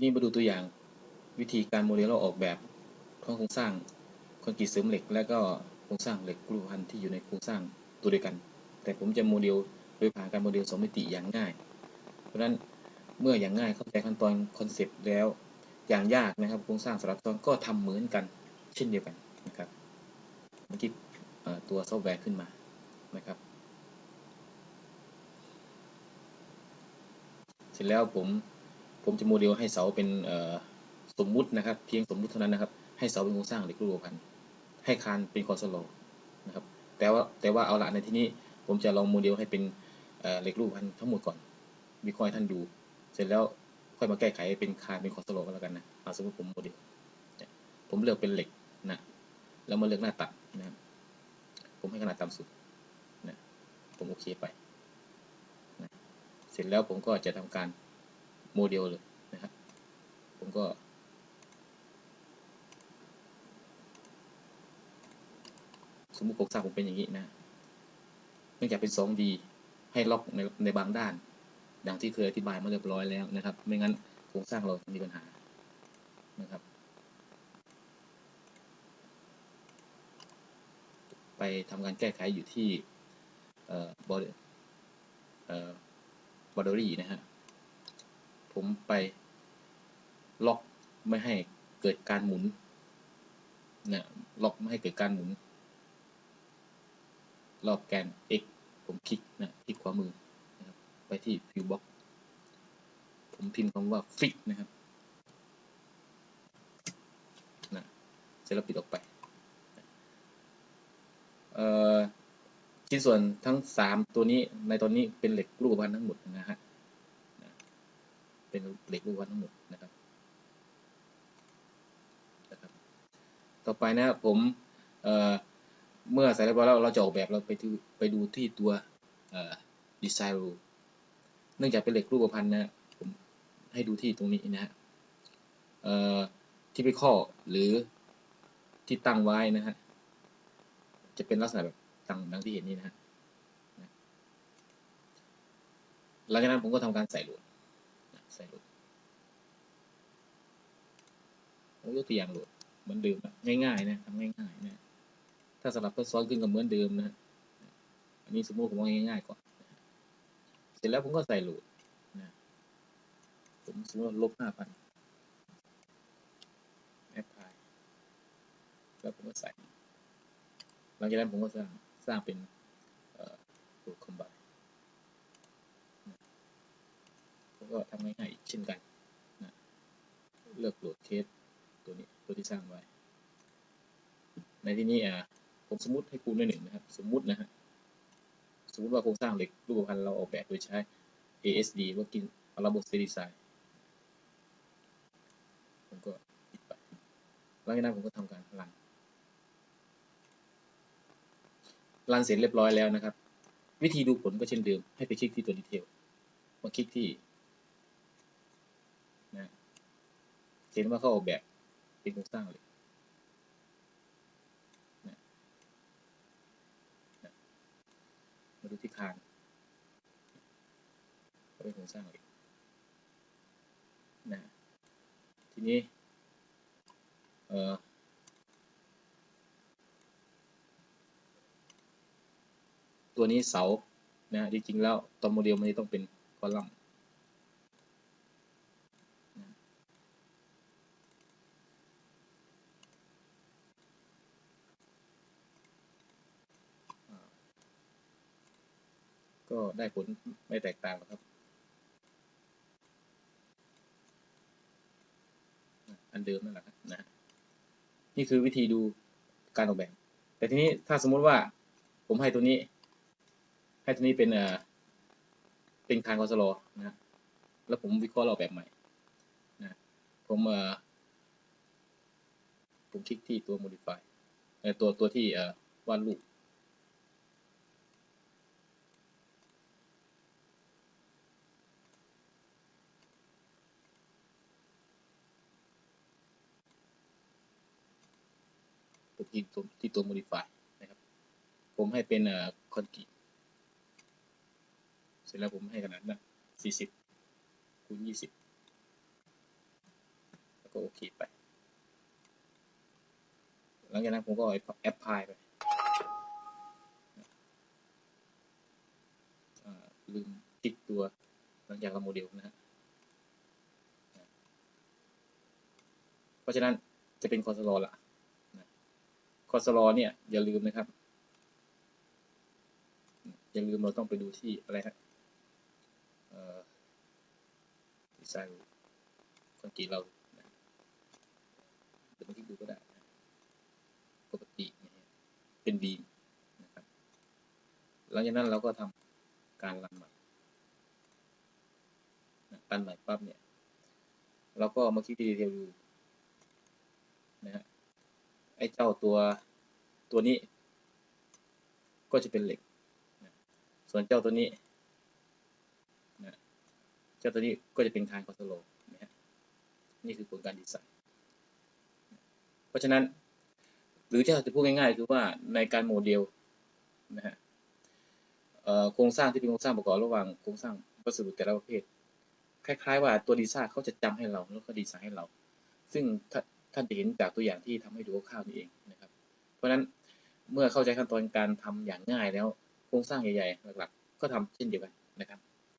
นี่มาดูตัวอย่างวิธีการโมเดลและออกแบบโครงสร้างคอนกรีตเสริมเหล็ก และก็โครงสร้างเหล็กกรูพันที่อยู่ในโครงสร้างตัวเดียวกัน แต่ผมจะโมเดลโดยผ่านการโมเดลสองมิติอย่างง่าย เพราะฉะนั้นเมื่ออย่างง่ายเข้าใจขั้นตอนคอนเซปต์แล้วอย่างยากนะครับโครงสร้างสลับซ้อนก็ทำเหมือนกันเช่นเดียวกันนะครับเมื่อกี้ตัวซอฟต์แวร์ขึ้นมานะครับ เสร็จแล้วผม ผมจะโมเดลให้เสาเป็นสมมุตินะครับ เพียงสมมุติเท่านั้นนะครับ ให้เสาเป็นโครงสร้างเหล็กรูปพันให้คานเป็นคอสโลนะครับ แต่ว่าแต่ว่าเอาละในที่นี้ผมจะลองโมเดลให้เป็นเหล็กรูปพันทั้งหมดก่อนวิเคราะห์ท่านดู เสร็จแล้วค่อยมาแก้ไขเป็นคานเป็นคอสโลก็แล้วกันนะเอาสมมติผมโมเดลผมเลือกเป็นเหล็กนะแล้วมาเลือกหน้าตัดนะผมให้ขนาดต่ำสุดนะผมโอเคไปนะเสร็จแล้วผมก็จะทำการ โมเดลเลยนะครับ ผมก็ สมมติโครงสร้างผมเป็นอย่างนี้นะเนื่องจากเป็น 2D ให้ล็อกในในบางด้าน ดังที่เคยอธิบายมาเรียบร้อยแล้วนะครับ ไม่งั้นโครงสร้างเราจะมีปัญหานะครับ ไปทำการแก้ไขอยู่ที่บอดบอดรี่นะฮะ ผมไปล็อกไม่ให้เกิดการหมุนนะล็อกไม่ให้เกิดการหมุนรอบแกน x ผมคลิกนะคลิกขวามือนะครับไปที่ view box ผมพิมพ์คำว่า fix นะครับนะเสร็จแล้วปิดออกไปชิ้นส่วนทั้ง 3 ตัวนี้ในตอนนี้เป็นเหล็กรูปพันทั้งหมดนะฮะ เป็นเหล็กรูปพันทั้งหมดนะครับนะครับ ต่อไปนะผมเเมื่อใส่เรียบร้อยแล้วเราจะออกแบบเราไปที่ไปดูที่ตัวดีไซน์รูเนื่องจากเป็นเหล็กรูปพันธ์นะผมให้ดูที่ตรงนี้นะฮะที่ไปข้อหรือที่ตั้งไว้นะฮะจะเป็นลักษณะแบบตั้งดังที่เห็นนี่นะฮะหลังจากนั้นผมก็ทำการใส่โหลด ใส่โหลดผมยกตัวอย่างโหลดเหมือนเดิมง่ายๆนะทำง่ายๆนะถ้าสลับซับซ้อนขึ้นกับเหมือนเดิมนะ อันนี้สมมติผมว่าง่ายๆก่อน เสร็จแล้วผมก็ใส่โหลดนะผมสมมติลบห้าพันแอปพลายแล้วผมก็ใส่ หลังจากนั้นผมก็สร้างสร้างเป็นหลดคอมไบผม ก็ทำง่ายๆเช่นกันนะเลือกโหลดเคสตัวนี้ตัวที่สร้างไว้ ในที่นี้อ่าผมสมมติให้คูณด้วยหนึ่งนะครับ สมมตินะฮะสมมติว่าโครงสร้างเหล็กรูปพันธ์เราออกแบบโดยใช้ ASD ว่ากินระบบ Steady Design ผมก็ปิดไปหลังจากนั้นผมก็ทำการรันรันเสร็จเรียบร้อยแล้วนะครับ วิธีดูผลก็เช่นเดิมให้ไปคลิกที่ตัวดีเทลมาคลิกที่นะ เห็นว่าเขาออกแบบเป็นโครงสร้างเลยมาดูที่คานก็เป็นโครงสร้างเหล็กนะทีนี้ เอ่อตัวนี้เสา นะ จริงๆ แล้วตัวโมเดลมันต้องเป็นคอลัมน์ ก็ได้ผลไม่แตกต่างครับ อันเดิมนั่นแหละนะ นี่คือวิธีดูการออกแบบ แต่ทีนี้ถ้าสมมุติว่าผมให้ตัวนี้ ให้ตัวนี้เป็นเอ่อเป็นคานคอสโลนะแล้วผมวิเคราะห์ออกแบบใหม่นะผมเอ่อผมคลิกที่ตัว modify ตัวตัวที่เอ่อวาดรูป ที่ตัวที่ตัว modify นะครับ ผมให้เป็นคอนกรีตเสร็จแล้วผมให้ขนาดนั้น40คูณ20 แล้วก็โอเคไป หลังจากนั้นผมก็แอปพลายไปลืมติดตัวหลังจากเราโมเดลนะฮะเพราะฉะนั้นจะเป็นคอสลละ คอสลอเนี่ยอย่าลืมนะครับ อย่าลืมเราต้องไปดูที่อะไรฮะดีไซน์คอนกรีตเราเดี๋ยวมาที่ดูก็ได้ปกติเป็นบีมนะครับหลังจากนั้นเราก็ทำการรันใหม่รันใหม่ปั๊บเนี่ยเราก็มาคลิกที่ดีเทลดูนะฮะ อ้เจ้าตัวตัวนี้ ก็จะเป็นเหล็ก ส่วนเจ้าตัวนี้เจ้าตัวนี้ก็จะเป็นคานคอสโลนะนี่คือผลการดีไซน์ เพราะฉะนั้น หรือที่เราจะพูดง่ายๆ คือว่าในการโมเดลนะฮะโครงสร้างที่เป็นโครงสร้างประกอบระหว่างโครงสร้างวัสดุแต่ละประเภท คล้าย ๆ ว่าตัวดีไซน์เขาจะจำให้เราแล้วก็ดีไซน์ให้เรา ซึ่ง ท่านจะเห็นจากตัวอย่างที่ทำให้ดูคร่าวๆนี่เองนะครับ เพราะฉะนั้นเมื่อเข้าใจขั้นตอนการทำอย่างง่ายแล้วโครงสร้างใหญ่ๆหลักๆก็ทำเช่นเดียวกันนะครับ